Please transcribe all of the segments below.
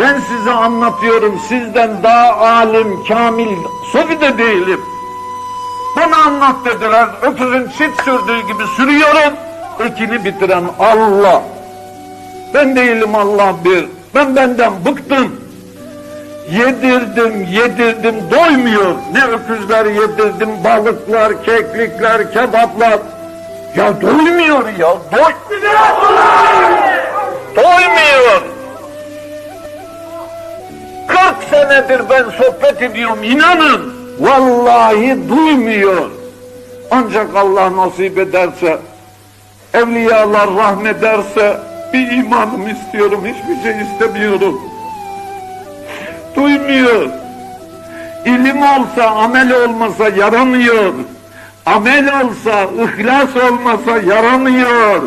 Ben size anlatıyorum, sizden daha alim, kamil, sofi de değilim. Bana anlat dediler, öküzün çit sürdüğü gibi sürüyorum, ekini bitiren Allah. Ben değilim Allah bir, ben benden bıktım. Yedirdim, yedirdim, doymuyor. Ne öküzler yedirdim, balıklar, keklikler, kebaplar. Ya doymuyor ya, doy... Doymuyor. 40 senedir ben sohbet ediyorum, inanın. Vallahi duymuyor. Ancak Allah nasip ederse, evliyalar rahmederse bir imanım istiyorum, hiçbir şey istemiyorum. Duymuyor. İlim olsa, amel olmasa yaramıyor. Amel olsa, ihlas olmasa yaramıyor.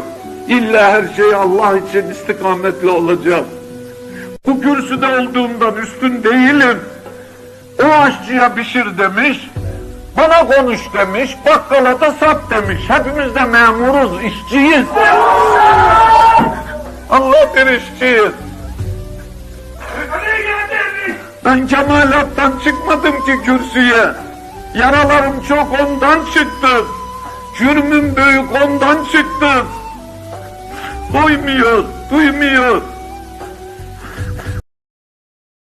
İlla her şey Allah için istikametli olacak. Bu kürsüde olduğumdan üstün değilim. O aşçıya pişir demiş, bana konuş demiş, bakkala da sat demiş. Hepimiz de memuruz, işçiyiz. Allah bir işçiyiz. Ben kemalattan çıkmadım ki kürsüye. Yaralarım çok ondan çıktı. Cürmüm büyük ondan çıktı. Duymuyor, duymuyor.